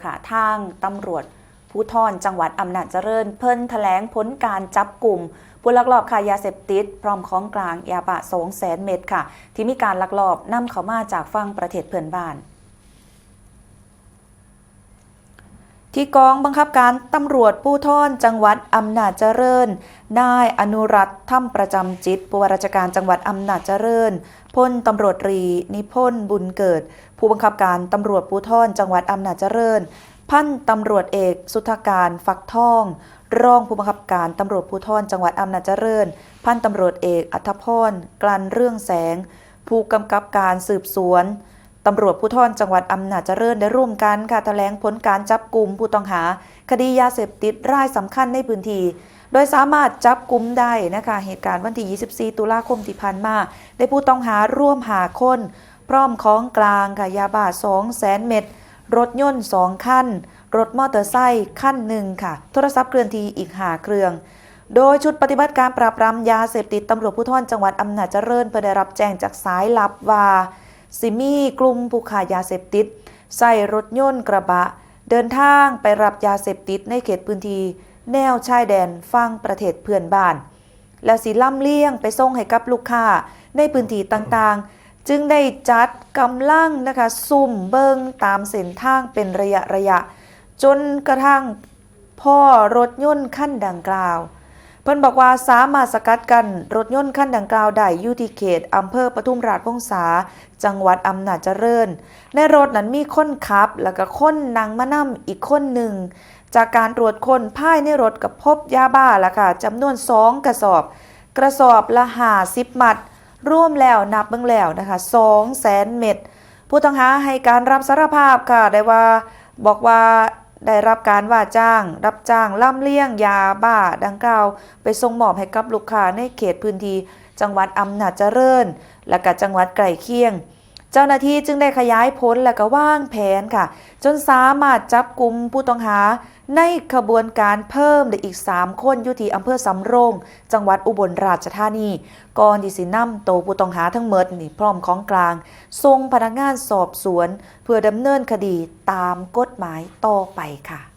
นะคะทางตำรวจภูทรจังหวัดอำนาจเจริญ เพิ่นแถลงผลการจับกลุ่มผู้ลักลอบขายยาเสพติด พร้อมของกลางยาบ้า2แสนเม็ดค่ะ ที่มีการลักลอบนำเข้ามาจากฝั่งประเทศเพื่อนบ้าน ที่กองบังคับการตำรวจปูทรจังหวัดอำนาจเจริญ นายอนุรัตน์ถ้ำประจำจิตผู้ว่าราชการจังหวัดอำนาจเจริญพลตำรวจตรี นิพนธ์บุญเกิด ผู้บังคับการตำรวจปูทรจังหวัดอำนาจเจริญ พันตำรวจเอกสุธการฟักทอง รองผู้บังคับการตำรวจภูธรจังหวัดอำนาจเจริญ พันตำรวจเอกอัธพรกลันเรื่องแสง ผู้กำกับการสืบสวน ตำรวจภูธรจังหวัดอำนาจเจริญได้ร่วมกันค่ะแถลงผลการจับกลุ่มผู้ต้องหา คดียาเสพติดรายสำคัญในพื้นที่โดยสามารถจับกลุ่มได้นะคะเหตุการณ์วันที่ 24 ตุลาคมที่ผ่านมา ได้ผู้ต้องหาร่วมหาคน พร้อมของกลางค่ะยาบ้า2แสนเม็ดรถยนต์ 2 คัน รถมอเตอร์ไซค์คันหนึ่งค่ะ โทรศัพท์เคลื่อนที่อีกหาเครื่อง โดยชุดปฏิบัติการปราบปรามยาเสพติดตำรวจภูธรจังหวัดอำนาจเจริญเพื่อได้รับแจ้งจากสายลับว่า สิมีกลุ่มผู้ขายยาเสพติด ใส่รถยนต์กระบะ เดินทางไปรับยาเสพติดในเขตพื้นที่แนวชายแดนฟังประเทศเพื่อนบ้าน แล้วสีล่ำเลี่ยงไปส่งให้กับลูกค้าในพื้นที่ต่างๆ จึงได้จัดกำลังนะคะซุ่มเบิงตามเส้นทางเป็นระยะระยะ จนกระทั่งพ่อรถยนต์ขั้นดังกล่าว เพิ่นบอกว่าสามารถสกัดกันรถยนต์ขั้นดังกล่าวได้อยู่ที่เขตอำเภอปทุมราชวงศาจังหวัดอำนาจเจริญ ในรถนั้นมีคนขับ แล้วก็คนนังมานั่อีกคนหนึ่ง จากการตรวจคนภายในรถกับพบยาบ้าละค่ะจำนวน2กระสอบ กระสอบละ50มัดร่วมแล้วนับเบิ่งแล้วนะคะ2แสนเม็ดผู้ต้องหาให้การรับสารภาพค่ะได้ว่าบอกว่า ได้รับการว่าจ้าง รับจ้างล่ำเลี้ยงยาบ้าดังกล่าว ไปส่งมอบให้กับลูกค้าในเขตพื้นที่จังหวัดอำนาจเจริญ และก็จังหวัดไกลเคียง เจ้าหน้าที่จึงได้ขยายผลและก็ว่างแผนค่ะ จนสามารถจับกลุ่มผู้ต้องหา ในขบวนการเพิ่มได้อีก 3 คนอยู่ที่อำเภอสำโรง จังหวัดอุบลราชธานีก่อนที่สินำโตผู้ต้องหาทั้งหมดนี่พร้อมของกลางส่งพนักงานสอบสวน เพื่อดำเนินคดีตามกฎหมายต่อไปค่ะ